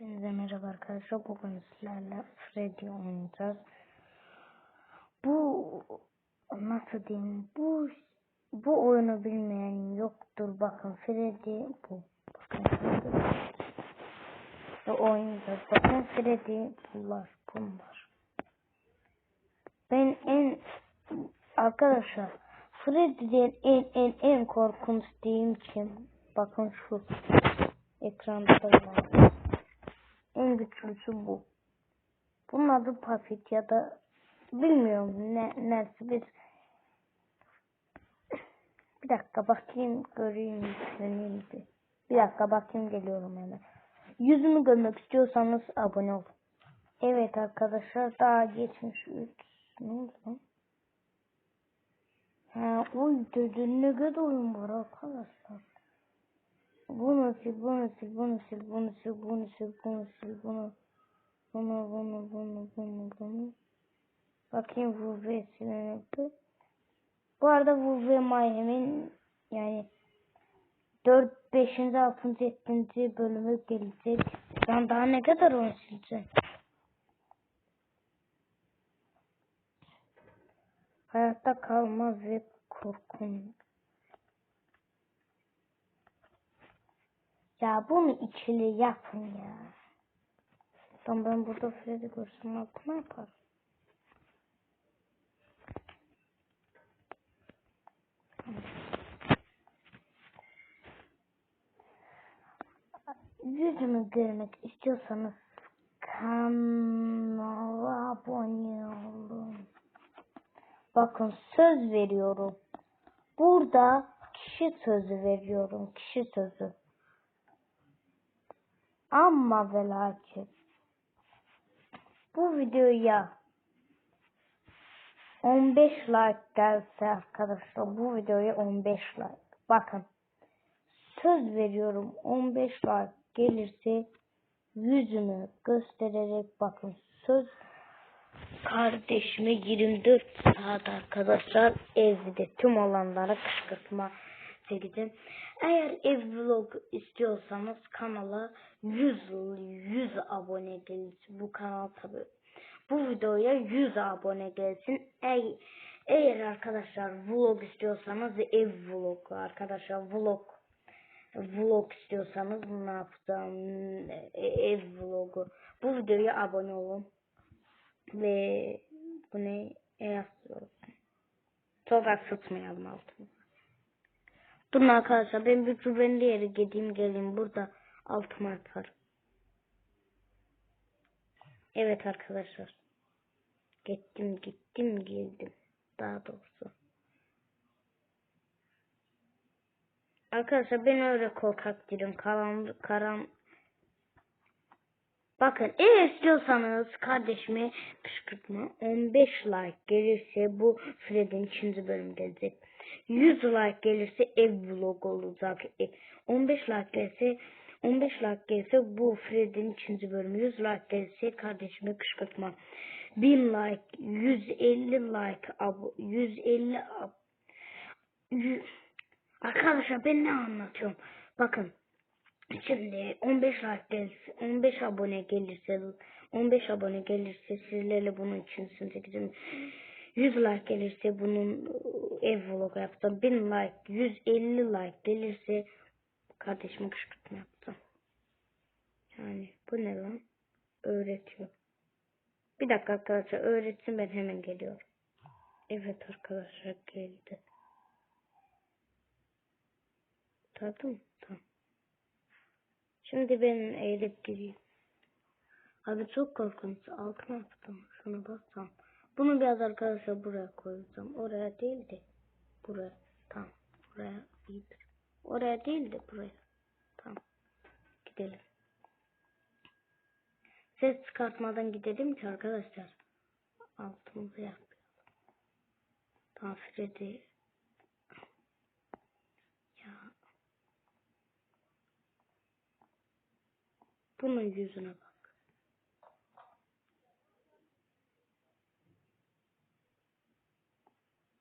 Hepinize merhaba arkadaşlar. Bugün sizlerle Freddy oynayacağız. Bu nasıl diyeyim? Bu bu oyunu bilmeyen yoktur. Bakın Freddy bu. Bakın Ve oynayacağız. Bakın Freddy bunlar bunlar. Ben en arkadaşlar Freddy'den en en en korkunç diyeyim kim? Bakın şu ekranda da var. En güçlüsü bu. Bunun adı Puffit ya da bilmiyorum ne neresi bir bir dakika bakayım göreyim yükleneyim bir. Dakika bakayım geliyorum hemen. Yüzümü görmek istiyorsanız abone olun. Evet arkadaşlar daha geçmiş 3 ne oldu? Ha, oy ne kadar oyun var arkadaşlar. Bunu sil, bunu sil, bunu sil, bunu sil, bunu sil, bunu sil, bunu bunu, bunu, bunu, bunu, bunu. Bakayım Wolverine silinirdi. Bu arada Wolverine Mayhem'in yani 4, 5. 6. 7. bölümü gelecek. Ben daha ne kadar onu sileceğim? Hayatta kalmaz ve korkun. Ya bunu ikili yapın ya. Tamam ben burada Freddy görsem aklıma yapar. Yüzümü görmek istiyorsanız kanala abone olun. Bakın söz veriyorum. Burada kişi sözü veriyorum. Kişi sözü. Ama ve lakin bu videoya 15 like gelse arkadaşlar bu videoya 15 like. Bakın söz veriyorum 15 like gelirse yüzümü göstererek bakın söz kardeşime 24 saat arkadaşlar evde tüm olanlara kışkırtma çekeceğim. Eğer ev vlog istiyorsanız kanala 100 100 abone gelsin. Bu kanal tabi. Bu videoya 100 abone gelsin. Eğer, eğer arkadaşlar vlog istiyorsanız ev vlogu arkadaşlar vlog vlog istiyorsanız ne yapacağım e, ev vlogu. Bu videoya abone olun. Ve bu ne? E yazıyorum. Tozak sıtmayalım altına. Durun arkadaşlar ben bir güvenli yere gideyim geleyim burada altıma yaparım. Evet arkadaşlar. Gittim gittim geldim. Daha doğrusu. Arkadaşlar ben öyle korkak değilim. Karan, karan. Bakın eğer istiyorsanız kardeşime kışkırtma 15 like gelirse bu Fred'in ikinci bölüm gelecek. 100 like gelirse ev vlog olacak. 15 e, like gelirse 15 like gelirse bu Fred'in ikinci bölümü. 100 like gelirse kardeşime kışkırtma. 1000 like, 150 like, ab 150 ab 100... Arkadaşlar ben ne anlatıyorum? Bakın. Şimdi 15 like gelirse, 15 abone gelirse, 15 abone gelirse sizlerle bunun için çekeceğim. 100 like gelirse bunun ev vlogu yaptım. 1000 like, 150 like gelirse kardeşime kışkırtma yaptım. Yani bu ne lan? Öğretiyor. Bir dakika arkadaşlar öğretsin ben hemen geliyorum. Evet arkadaşlar geldi. Tamam Tamam. Şimdi ben eğilip gireyim. Abi çok korkunç. Altına yaptım. Şunu bassam. Bunu biraz arkadaşlar buraya koyacağım. Oraya değil de buraya. Tamam. Buraya iyidir. Oraya değil de buraya. Tamam. Gidelim. Ses çıkartmadan gidelim ki arkadaşlar. Altımızı yapalım. Tamam Freddy. Ya. Bunun yüzüne bak.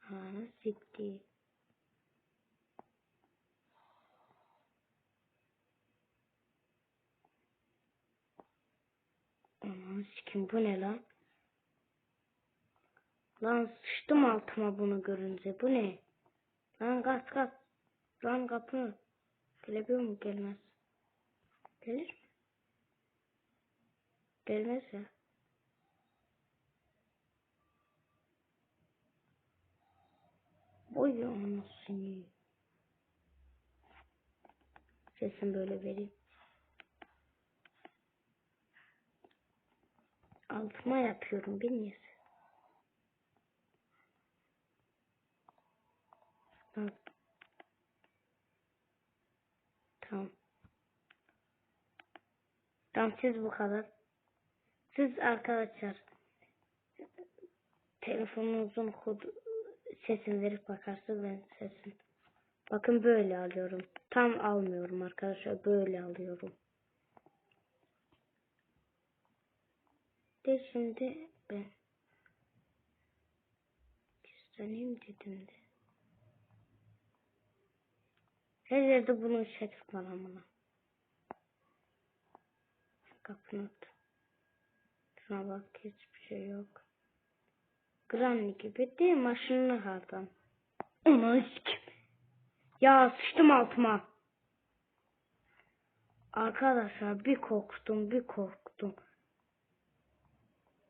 Ha, siktir. Aman sikim bu ne lan? Lan sıçtım altıma bunu görünce. Bu ne? Lan kaç kaç. Lan kapı. Gelebiliyor mu? Gelmez. Gelir mi? Gelmez ya. Oy anasını. Sesim böyle vereyim. Altıma yapıyorum bilmiyorsun. Tamam. Tamam siz bu kadar. Siz arkadaşlar telefonunuzun kod sesini verip bakarsınız ben sesin. Bakın böyle alıyorum. Tam almıyorum arkadaşlar. Böyle alıyorum. De şimdi ben isteneyim dedim de. Her yerde bunun şekil var amına. Kapını. Şuna bak hiçbir şey yok. Granny gibi değil maşınlı hardan. Onu. Ya sıçtım altıma. Arkadaşlar bir korktum bir korktum.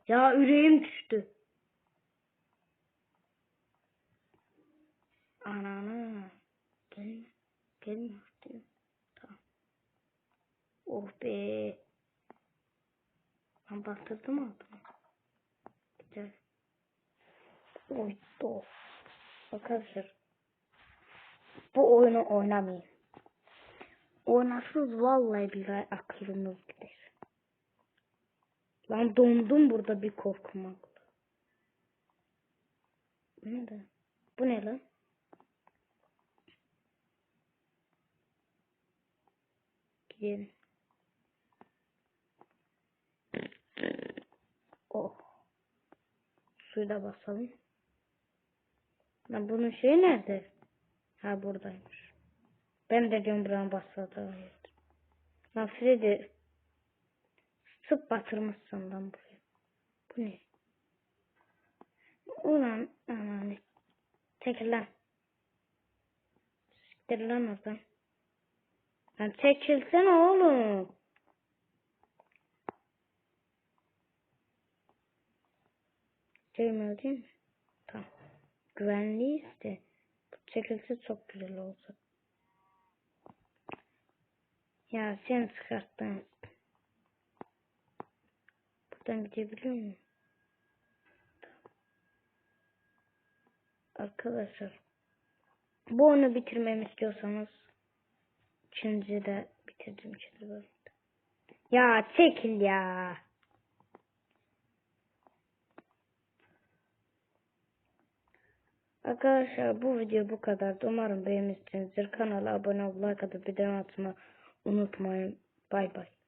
Ya yüreğim düştü. Ananı. Gelme diyor. Tamam. Oh be. Ben baktırdım altıma. Güzel. Oy of. Arkadaşlar. Bu oyunu oynamayın. Oynarsınız vallahi billahi aklınız gider. Lan dondum burada bir korkmakla. Bu ne lan? Bu ne lan? Gidelim. Oh. Suyu da basalım. Lan bunun şeyi nerede? Ha buradaymış. Ben de diyorum buranın basada. Lan Freddy sıp batırmışsın lan buraya. Bu ne? Ulan aman çekil lan. Siktir lan oradan. Lan çekilsene oğlum. Gelmiyor değil mi? Güvenliyiz de. Bu çekilse çok güzel olacak. Ya sen çıkarttın. Buradan gidebiliyor muyum? Arkadaşlar. Bu oyunu bitirmemi istiyorsanız ikinci de bitirdim ikinci bölümde. Ya çekil ya. Arkadaşlar bu video bu kadar. Umarım beğenmişsinizdir. Kanala abone ol, like atıp video atmayı unutmayın. Bay bay.